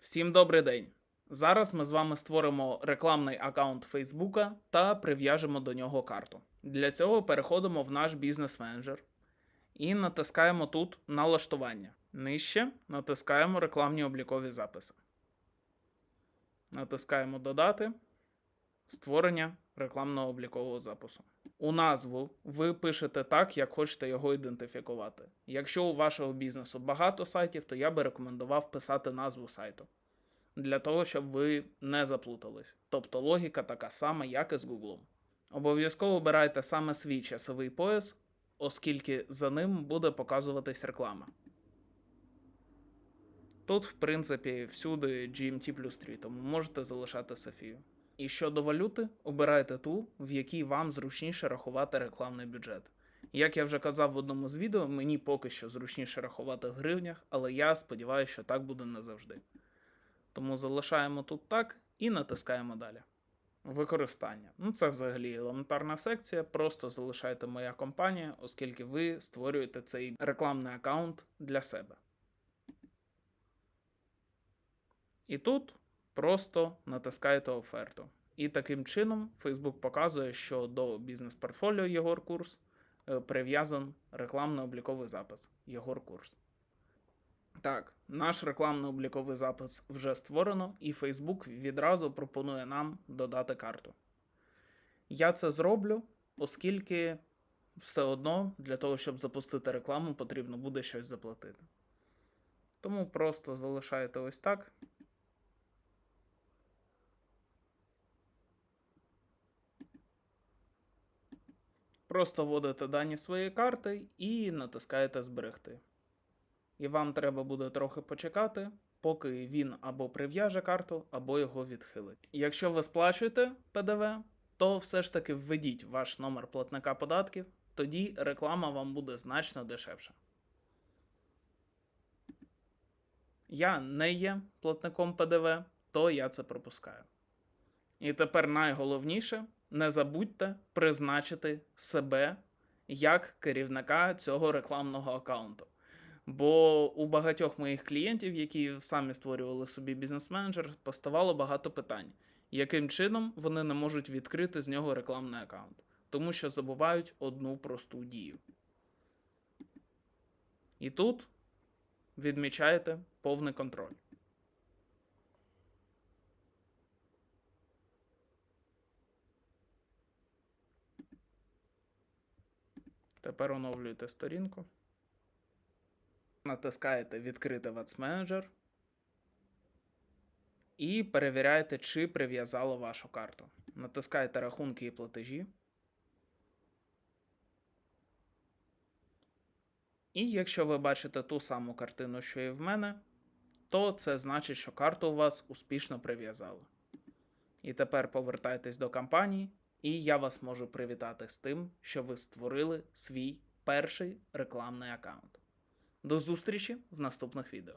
Всім добрий день! Зараз ми з вами створимо рекламний аккаунт Facebook та прив'яжемо до нього карту. Для цього переходимо в наш бізнес-менеджер і натискаємо тут налаштування. Нижче натискаємо рекламні облікові записи. Натискаємо Додати створення рекламного облікового запису. У назву ви пишете так, як хочете його ідентифікувати. Якщо у вашого бізнесу багато сайтів, то я би рекомендував писати назву сайту для того, щоб ви не заплутались. Тобто логіка така сама, як і з Google. Обов'язково обирайте саме свій часовий пояс, оскільки за ним буде показуватись реклама. Тут, в принципі, всюди GMT плюс 3, тому можете залишати Софію. І щодо валюти, обирайте ту, в якій вам зручніше рахувати рекламний бюджет. Як я вже казав в одному з відео, мені поки що зручніше рахувати в гривнях, але я сподіваюся, що так буде не завжди. Тому залишаємо тут так і натискаємо далі. Використання. Ну, це взагалі елементарна секція. Просто залишайте моя компанія, оскільки ви створюєте цей рекламний аккаунт для себе. І тут просто натискаєте оферту. І таким чином Facebook показує, що до бізнес-портфоліо Єгор Курс е, прив'язан рекламно-обліковий запис Єгор Курс. Так, наш рекламно-обліковий запис вже створено, і Facebook відразу пропонує нам додати карту. Я це зроблю, оскільки все одно для того, щоб запустити рекламу, потрібно буде щось заплатити. Тому просто залишаєте ось так. Просто вводите дані своєї карти і натискаєте Зберегти. І вам треба буде трохи почекати, поки він або прив'яже карту, або його відхилить. Якщо ви сплачуєте ПДВ, то все ж таки введіть ваш номер платника податків, тоді реклама вам буде значно дешевша. Я не є платником ПДВ, то я це пропускаю. І тепер найголовніше не забудьте призначити себе як керівника цього рекламного аккаунту. Бо у багатьох моїх клієнтів, які самі створювали собі бізнес-менеджер, поставало багато питань, яким чином вони не можуть відкрити з нього рекламний аккаунт, тому що забувають одну просту дію. І тут відмічаєте повний контроль. Тепер оновлюєте сторінку. Натискаєте Відкрити Менеджер і перевіряєте, чи прив'язало вашу карту. Натискаєте рахунки і платежі. І якщо ви бачите ту саму картину, що і в мене, то це значить, що карту у вас успішно прив'язали. І тепер повертайтесь до кампанії, і я вас можу привітати з тим, що ви створили свій перший рекламний аккаунт. До зустрічі в наступних відео.